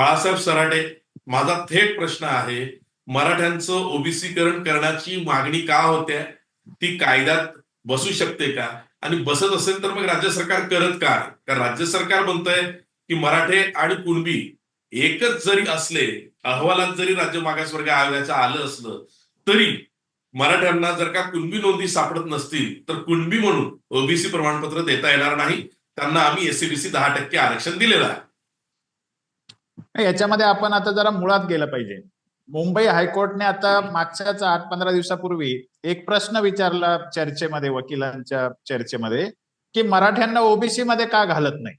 बाळासाहेब सराटे माझा थेट प्रश्न आहे मराठ्यांचं ओबीसीकरण करण्याची मागणी का होते? ती कायद्यात बसू शकते का? आणि बसत असेल तर मग राज्य सरकार करत का? कारण राज्य सरकार म्हणतंय की मराठे आणि कुणबी एकच जरी असले अहवालात जरी राज्य मागासवर्ग आयोगाचं आलं असलं तरी मराठ्यांना जर का कुणबी नोंदी सापडत नसतील तर कुणबी म्हणून ओबीसी प्रमाणपत्र देता येणार नाही. त्यांना आम्ही एससीबीसी दहा टक्के आरक्षण दिलेलं आहे. याच्यामध्ये आपण आता जरा मुळात गेलं पाहिजे. मुंबई हायकोर्टने आता मागच्याच आठ पंधरा दिवसापूर्वी एक प्रश्न विचारला चर्चेमध्ये वकिलांच्या चर्चेमध्ये की मराठ्यांना ओबीसी मध्ये का घालत नाही?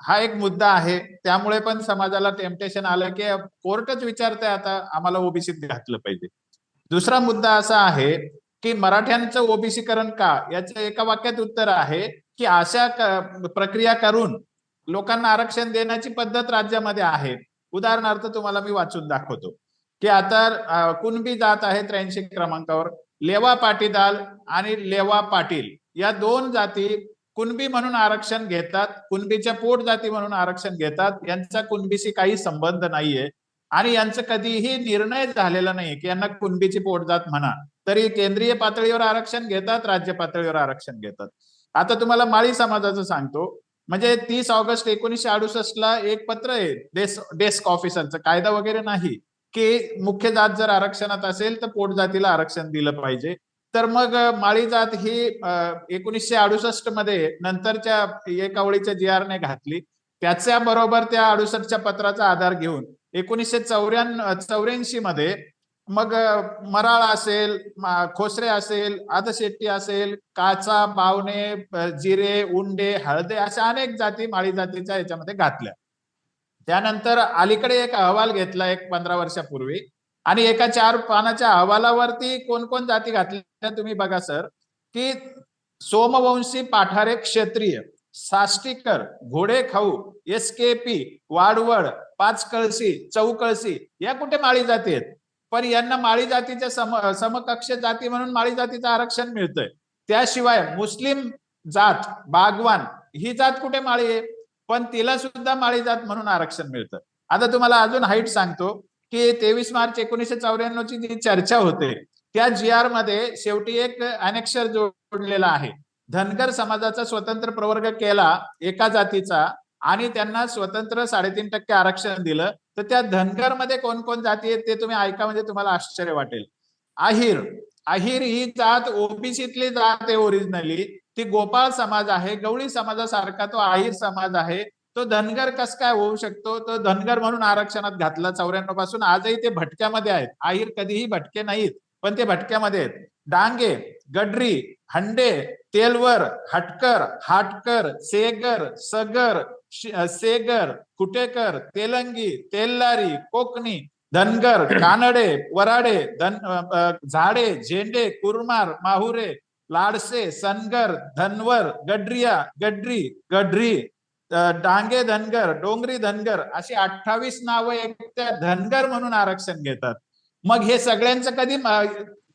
हा एक मुद्दा आहे. त्यामुळे पण समाजाला टेम्पटेशन आलं की कोर्टच विचारते आता आम्हाला ओबीसीत घातलं पाहिजे. दुसरा मुद्दा असा आहे की मराठ्यांचं ओबीसीकरण का? याचं एका वाक्यात उत्तर आहे की अशा प्रक्रिया करून लोकांना आरक्षण देण्याची पद्धत राज्यामध्ये आहे. उदाहरणार्थ तुम्हाला मी वाचून दाखवतो. की आता कुणबी जात आहे त्र्याऐंशी क्रमांकावर लेवा पाटीदाल आणि लेवा पाटील या दोन जाती कुणबी म्हणून आरक्षण घेतात कुणबीच्या पोट जाती म्हणून आरक्षण घेतात यांचा कुणबीशी काही संबंध नाहीये आणि यांचं कधीही निर्णय झालेला नाही की यांना कुणबीची पोटजात म्हणा. तरी केंद्रीय पातळीवर आरक्षण घेतात राज्य पातळीवर आरक्षण घेतात. आता तुम्हाला माळी समाजाचं सांगतो. म्हणजे तीस ऑगस्ट एकोणीसशे अडुसष्ट ला एक पत्र आहे डेस्क डेस्क ऑफिसरचं. कायदा वगैरे नाही. की मुख्य जात जर आरक्षणात असेल तर पोट जातीला आरक्षण दिलं पाहिजे. तर मग माळी जात ही एकोणीसशे अडुसष्टमध्ये नंतरच्या एकावळीच्या जी ने घातली. त्याच्या बरोबर त्या अडुसष्टच्या पत्राचा आधार घेऊन एकोणीसशे चौऱ्याण्णव चौऱ्याऐंशी मध्ये मग मराळ असेल खोसरे असेल आदशेट्टी असेल काचा पावणे जिरे उंडे हळदे अशा अनेक जाती माळी जातीच्या याच्यामध्ये घातल्या. त्यानंतर अलीकडे एक अहवाल घेतला एक पंधरा वर्षापूर्वी आणि एका चार पानाच्या अहवालावरती कोण कोण जाती घातल्या तुम्ही बघा सर की सोमवंशी पाठारे क्षत्रिय साष्टीकर घोडे खाऊ एस के पी वाडवड पाच कळशी चौकळशी या कुठे माळी जाती आहेत? पण यांना माळी जातीच्या सम समकक्ष जाती म्हणून माळी जातीचं आरक्षण मिळतंय. त्याशिवाय मुस्लिम जात बागवान ही जात कुठे माळी आहे? पण तिला सुद्धा माळी जात म्हणून आरक्षण मिळतं. आता तुम्हाला अजून हाईट सांगतो की तेवीस मार्च एकोणीसशे चौऱ्याण्णव ची जी चर्चा होते त्या जी आरमध्ये शेवटी एक अनेक्षर जोडलेला आहे. धनगर समाजाचा स्वतंत्र प्रवर्ग केला एका जातीचा आणि त्यांना स्वतंत्र साडेतीन टक्के आरक्षण दिलं तर त्या धनगरमध्ये कोण कोण जाती आहेत ते तुम्ही ऐका म्हणजे तुम्हाला आश्चर्य वाटेल. आहिर आहिर ही जात ओबीसीतली जात आहे ओरिजिनली ती गोपाळ समाज आहे गवळी समाजासारखा तो आहिर समाज आहे. तो धनगर कस काय होऊ शकतो? तो धनगर म्हणून आरक्षणात घातला चौऱ्याण्णवपासून. आजही ते भटक्यामध्ये आहेत. आहिर कधीही भटके नाहीत पण ते भटक्यामध्ये आहेत. डांगे गडरी हंडे तेलवर हटकर हाटकर सेगर सगर सेगर कुटेकर तेलंगी तेल्लारी कोकणी धनगर कानडे वराडे धन झाडे झेंडे कुरमार माहुरे लाडसे सनगर धनवर गडरिया गडरी गडरी डांगे धनगर डोंगरी धनगर अशी अठ्ठावीस नावं एकट्या धनगर म्हणून आरक्षण घेतात. मग हे सगळ्यांचं कधी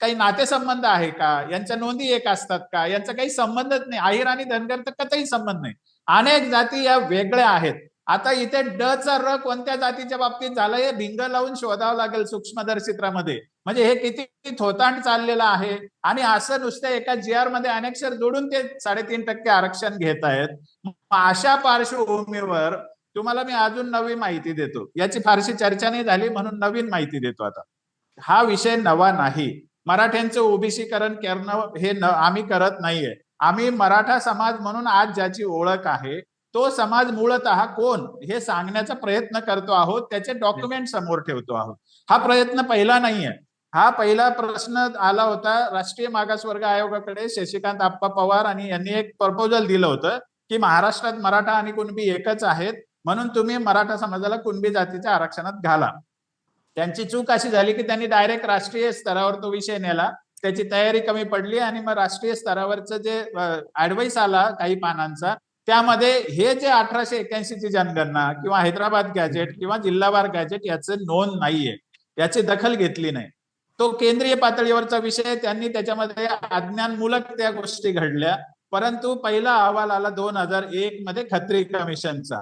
काही नातेसंबंध आहे का? यांच्या नोंदी एक असतात का? यांचा काही संबंधच नाही. आहिर आणि धनगर तर कथाही संबंध नाही. अनेक जाती या वेगळ्या आहेत. आता इथे ड चा र कोणत्या जातीच्या बाबतीत झालं हे भिंग लावून शोधावं लागेल सूक्ष्मदर्शित्रामध्ये. म्हणजे हे किती थोतांड चाललेलं आहे आणि असं नुसतं एका जी आरमध्ये अनेक्षर जोडून ते साडेतीन टक्के आरक्षण घेत आहेत. अशा पार्श्वभूमीवर तुम्हाला मी अजून नवी माहिती देतो. याची फारशी चर्चा नाही झाली म्हणून नवीन माहिती देतो आता. हा विषय नवा नाही. मराठ्यांचं ओबीसीकरण करणं हे न आम्ही करत नाहीये. आम्ही मराठा समाज म्हणून आज ज्याची ओळख आहे तो समाज मूळत कोण हे सांगण्याचा प्रयत्न करतो आहोत त्याचे डॉक्युमेंट समोर ठेवतो आहोत. हा प्रयत्न पहिला नाहीये. हा पहिला प्रश्न आला होता राष्ट्रीय मागासवर्ग आयोगाकडे शशिकांत आप्पा पवार आणि यांनी एक प्रपोजल दिलं होतं की महाराष्ट्रात मराठा आणि कुणबी एकच आहेत म्हणून तुम्ही मराठा समाजाला कुणबी जातीच्या आरक्षणात घाला. त्यांची चूक अशी झाली की त्यांनी डायरेक्ट राष्ट्रीय स्तरावर तो विषय नेला. त्याची तयारी कमी पडली आणि मग राष्ट्रीय स्तरावरचं जे ऍडवाइस आला काही पानांचा त्यामध्ये हे जे अठराशे एक्याऐंशी ची जनगणना किंवा हैदराबाद गॅजेट किंवा जिल्हावार गॅजेट याचं नोंद नाहीये याची दखल घेतली नाही. तो केंद्रीय पातळीवरचा विषय त्यांनी त्याच्यामध्ये अज्ञानमूलक त्या गोष्टी घडल्या. परंतु पहिला अहवाल आला दोन हजार एक मध्ये खत्री कमिशनचा.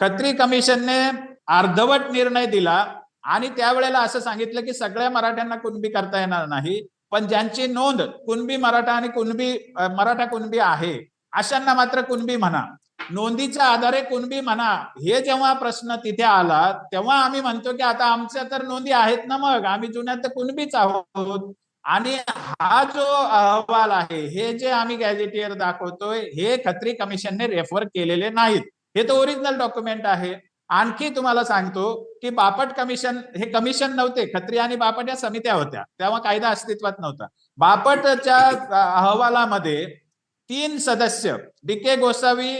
खत्री कमिशनने अर्धवट निर्णय दिला आणि त्यावेळेला असं सांगितलं की सगळ्या मराठ्यांना कुणबी करता येणार नाही. पण ज्यांची नोंद कुणबी मराठा आणि कुणबी मराठा कुणबी आहे अशांना मात्र कुणबी म्हणा. नोंदीच्या आधारे कुणबी म्हणा हे जेव्हा प्रश्न तिथे आला तेव्हा आम्ही म्हणतो की आता आमच्या तर नोंदी आहेत ना मग आम्ही जुन्यात तर कुणबीच आहोत. आणि हा जो अहवाल आहे हे जे आम्ही गॅजेटियर दाखवतोय हे खत्री कमिशनने रेफर केलेले नाहीत. हे तर ओरिजिनल डॉक्युमेंट आहे. आणखी तुम्हाला सांगतो की बापट कमिशन हे कमिशन नव्हते. खत्री आणि बापट या समित्या होत्या. तेव्हा कायदा अस्तित्वात नव्हता. बापटच्या अहवालामध्ये तीन सदस्य D K Gosavi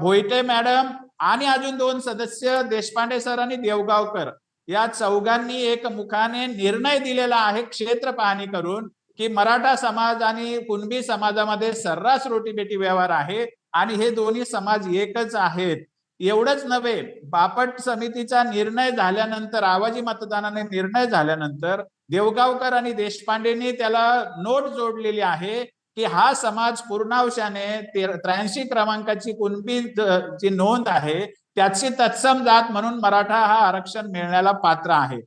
Bhoite madam आणि अजून दोन सदस्य देशपांडे सर आणि देवगावकर या चौघांनी एक मुखाने निर्णय दिलेला आहे क्षेत्र पाहणी करून की मराठा समाज आणि कुणबी समाजामध्ये सर्रास रोटीबेटी व्यवहार आहे आणि हे दोन्ही समाज एकच आहेत. एवढंच नव्हे बापट समितीचा निर्णय झाल्यानंतर आवाजी मतदानाने निर्णय झाल्यानंतर देवगावकर आणि देशपांडेंनी त्याला नोट जोडलेली आहे की हा समाज पूर्णांशाने त्र्याऐंशी क्रमांकाची कुणबी जी नोंद आहे त्याची तत्सम जात म्हणून मराठा हा आरक्षण मिळण्याला पात्र आहे.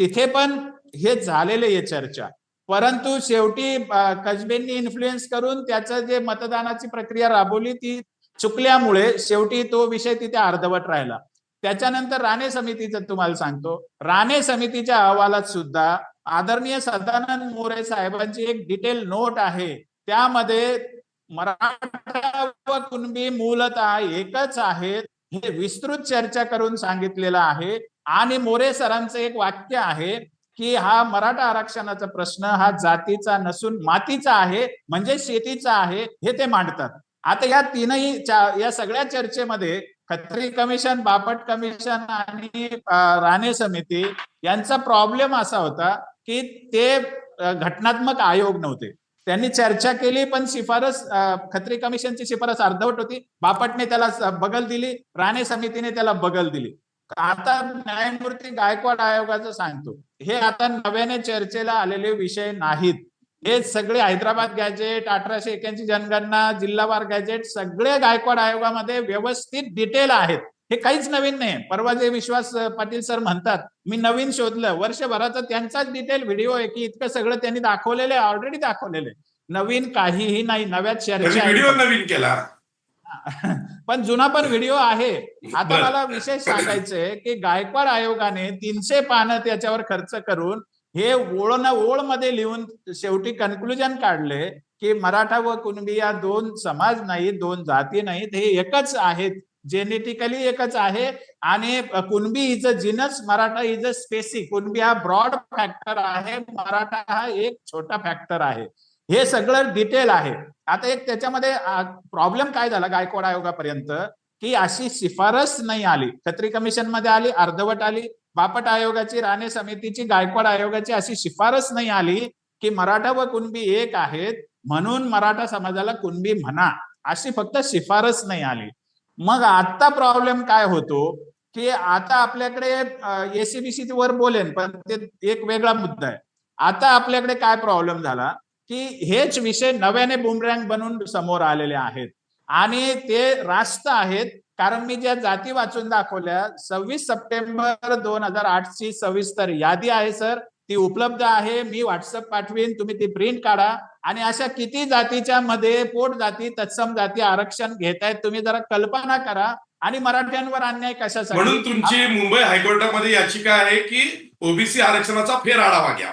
तिथे पण हे झालेले आहे चर्चा. परंतु शेवटी कजबेंनी कसबेंनी इन्फ्लुएन्स करून त्याचं जे मतदानाची प्रक्रिया राबवली ती चुकल्यामुळे शेवटी तो विषय तिथे अर्धवट राहिला. त्याच्यानंतर राणे समितीचं तुम्हाला सांगतो. राणे समितीच्या अहवालात सुद्धा आदरणीय सदानंद मोरे साहेबांची एक डिटेल नोट आहे. त्यामध्ये मराठा व कुणबी मूलतः एकच आहेत हे विस्तृत चर्चा करून सांगितलेलं आहे. आणि मोरे सरांचं एक वाक्य आहे की हा मराठा आरक्षणाचा प्रश्न हा जातीचा नसून मातीचा आहे म्हणजे शेतीचा आहे हे ते मांडतात. आता या तीनही या सगळ्या चर्चेमध्ये खत्री कमिशन बापट कमिशन आणि राणे समिती यांचा प्रॉब्लेम असा होता की ते घटनात्मक आयोग नव्हते. त्यांनी चर्चा केली पण शिफारस खत्री कमिशनची शिफारस अर्धवट होती. बापटने त्याला बगल दिली राणे समितीने त्याला बगल दिली. आता न्यायमूर्ती गायकवाड आयोगाचं सांगतो हे आता नव्याने चर्चेला आलेले विषय नाहीत. हे सगळे हैदराबाद गॅजेट अठराशे एक्याऐंशी जनगणना जिल्हावार गॅजेट सगळे गायकवाड आयोगामध्ये व्यवस्थित डिटेल आहेत. हे काहीच नवीन नाही परवा जे विश्वास पाटील सर म्हणतात मी नवीन शोधलं. वर्षभराचा त्यांचाच डिटेल व्हिडिओ आहे की इतकं सगळं त्यांनी दाखवलेलं आहे ऑलरेडी दाखवलेलं आहे. नवीन काहीही नाही नव्या त्यांनी चर्चा व्हिडिओ. नवीन केला. पण जुना पण व्हिडिओ आहे. आता. मला विशेष सांगायचंय की गायकवाड आयोगाने तीनशे पानं त्याच्यावर खर्च करून हे ओळ न ओळमध्ये लिहून शेवटी कन्क्लुजन काढले की मराठा व कुणबी या दोन समाज नाहीत दोन जाती नाहीत हे एकच आहेत. जेनेटिकली एकच आहे आणि Kunbi is a genus Maratha is a species Kunbi हा ब्रॉड फॅक्टर आहे मराठा हा एक छोटा फॅक्टर आहे. हे सगळं डिटेल आहे. आता एक त्याच्यामध्ये प्रॉब्लेम काय झाला गायकवाड आयोगापर्यंत? की अशी शिफारस नाही आली. खत्री कमिशनमध्ये आली अर्धवट आली. बापट आयोगाची राणे समितीची गायकवाड आयोगाची अशी शिफारस नाही आली की मराठा व कुणबी एक आहेत म्हणून मराठा समाजाला कुणबी म्हणा अशी फक्त शिफारस नाही आली. मग आता प्रॉब्लेम काय होतो की आता आपल्याकडे एसीबीसी वर बोलेन पण ते एक वेगळा मुद्दा आहे. आता आपल्याकडे काय प्रॉब्लेम झाला की हेच विषय नव्याने बुमरँग बनून समोर आलेले आहेत. आणि ते रास्त आहेत कारण मी ज्या जाती वाचून दाखवल्या सव्वीस सप्टेंबर दोन हजार आठ ची सविस्तर यादी आहे सर. ती उपलब्ध आहे. मी व्हॉट्सअप पाठवीन. तुम्ही ती प्रिंट काढा. आणि अशा किती जातीच्या मध्ये पोट जाती तत्सम जाती आरक्षण घेतायत तुम्ही जरा कल्पना करा. आणि मराठ्यांवर अन्याय कशासाठी? म्हणून तुमची मुंबई हायकोर्टामध्ये याचिका आहे की ओबीसी आरक्षणाचा फेर आढावा घ्या.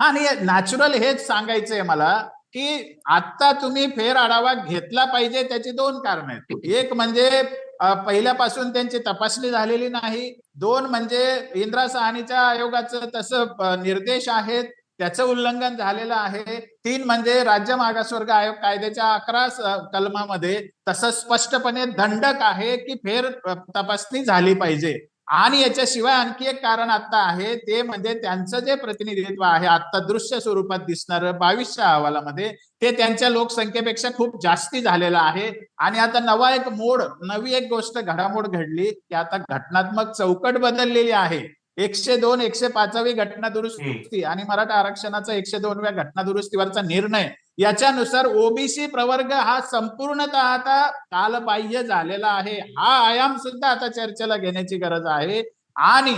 आणि नॅचरल हेच सांगायचंय मला. की आता तुम्ही फेर आढावा घेतला पाहिजे त्याची दोन कारण आहेत. एक म्हणजे पहिल्यापासून त्यांची तपासणी झालेली नाही. दोन म्हणजे इंदिरा सहानीच्या आयोगाचं तसं निर्देश आहेत. त्याचं उल्लंघन झालेलं आहे. तीन म्हणजे राज्य मागासवर्ग आयोग कायद्याच्या अकरा कलमामध्ये तसं स्पष्टपणे दंडक आहे की फेर तपासणी झाली पाहिजे. आणि याच्याशिवाय आणखी एक कारण आता आहे ते म्हणजे त्यांचं जे प्रतिनिधित्व आहे आता दृश्य स्वरूपात दिसणार बावीसच्या अहवालामध्ये ते त्यांच्या लोकसंख्येपेक्षा खूप जास्ती झालेलं आहे. आणि आता नवा एक मोड नवी एक गोष्ट घडामोड घडली की आता घटनात्मक चौकट बदललेली आहे. एकशे दोन एकशे पाचावी घटना दुरुस्ती आणि मराठा आरक्षणाचा एकशे दोनव्या घटना दुरुस्तीवरचा निर्णय याच्यानुसार ओबीसी प्रवर्ग हा संपूर्णतः आता कालबाह्य झालेला आहे. हा आयाम सुद्धा आता चर्चेला घेण्याची गरज आहे. आणि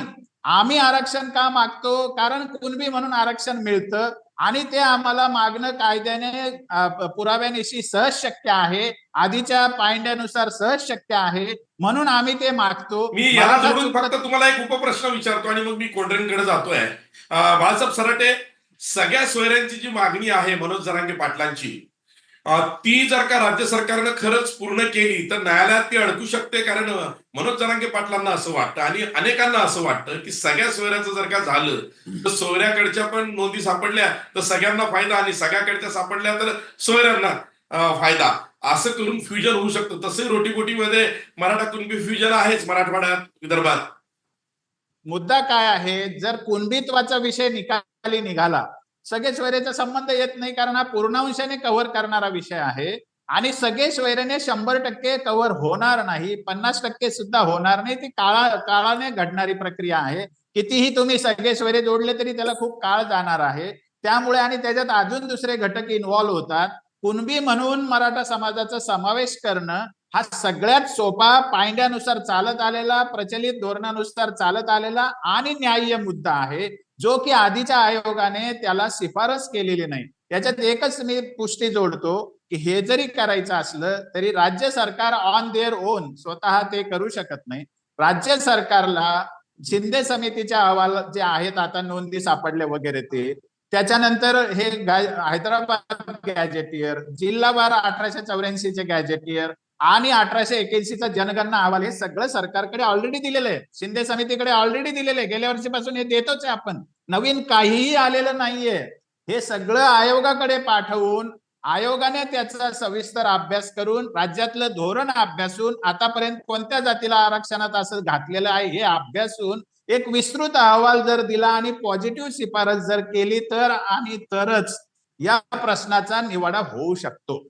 आम्ही आरक्षण का मागतो? कारण कुणबी म्हणून आरक्षण मिळतं आणि ते आम्हाला मागणं कायद्याने पुराव्यानिशी सहज शक्य आहे. आधीच्या पायंड्यानुसार सहज शक्य आहे. म्हणून आम्ही ते मागतो. मी याला जोडून फक्त तुम्हाला एक उपप्रश्न विचारतो आणि मग मी कोंढरेंकडे जातोय. बाळासाहेब सराटे सगळ्या सोयऱ्यांची जी मागणी आहे मनोज जरांगे पाटलांची ती जर का राज्य सरकारनं खरंच पूर्ण केली तर न्यायालयात ती अडकू शकते कारण मनोज जरांगे पाटलांना असं वाटतं आणि अनेकांना असं वाटतं की सगळ्या सोयऱ्याचं जर का झालं तर सोयऱ्याकडच्या पण नोंदी सापडल्या तर सगळ्यांना फायदा आणि सगळ्याकडच्या सापडल्या तर सोयऱ्यांना फायदा. असं करून फ्युजन होऊ शकतं. तसंही रोटीबोटीमध्ये मराठा कुणबी फ्युजन आहेच मराठवाड्यात विदर्भात. मुद्दा काय आहे? जर कुणबित्वाचा विषय निकाली निघाला सगळे स्वैरेचा संबंध येत नाही कारण हा पूर्णांशाने कव्हर करणारा विषय आहे आणि सगळे स्वैरेने शंभर टक्के कव्हर होणार नाही पन्नास टक्के सुद्धा होणार नाही ती काळा काळाने घडणारी प्रक्रिया आहे. कितीही तुम्ही सगळे स्वैरे जोडले तरी त्याला खूप काळ जाणार आहे. त्यामुळे आणि त्याच्यात अजून दुसरे घटक इन्व्हॉल्व्ह होतात. कुणबी म्हणून मराठा समाजाचा समावेश करणं हा सगळ्यात सोपा पायंड्यानुसार चालत आलेला प्रचलित धोरणानुसार चालत आलेला आणि न्याय्य मुद्दा आहे जो की आधीच्या आयोगाने त्याला शिफारस केलेली नाही. त्याच्यात एकच मी पुष्टी जोडतो की हे जरी करायचं असलं तरी राज्य सरकार ऑन देअर ओन स्वतः ते करू शकत नाही. राज्य सरकारला शिंदे समितीच्या अहवाल जे आहेत आता नोंदी सापडले वगैरे ते त्याच्यानंतर हे हैदराबाद गॅजेटियर जिल्हावार अठराशे चौऱ्याऐंशीचे गॅजेटियर आणि अठराशे एक्याऐंशीचा जनगणना अहवाल हे सगळं सरकारकडे ऑलरेडी दिलेलं आहे. शिंदे समितीकडे ऑलरेडी दिलेलं आहे. गेल्या वर्षीपासून हे देतोच आहे आपण. नवीन काहीही आलेलं नाहीये. हे सगळं आयोगाकडे पाठवून आयोगाने त्याचा सविस्तर अभ्यास करून राज्यातलं धोरण अभ्यासून आतापर्यंत कोणत्या जातीला आरक्षणात असं घातलेलं आहे हे अभ्यासून एक विस्तृत अहवाल जर दिला आणि पॉझिटिव्ह शिफारस जर केली तर आणि तरच या प्रश्नाचा निवाडा होऊ शकतो.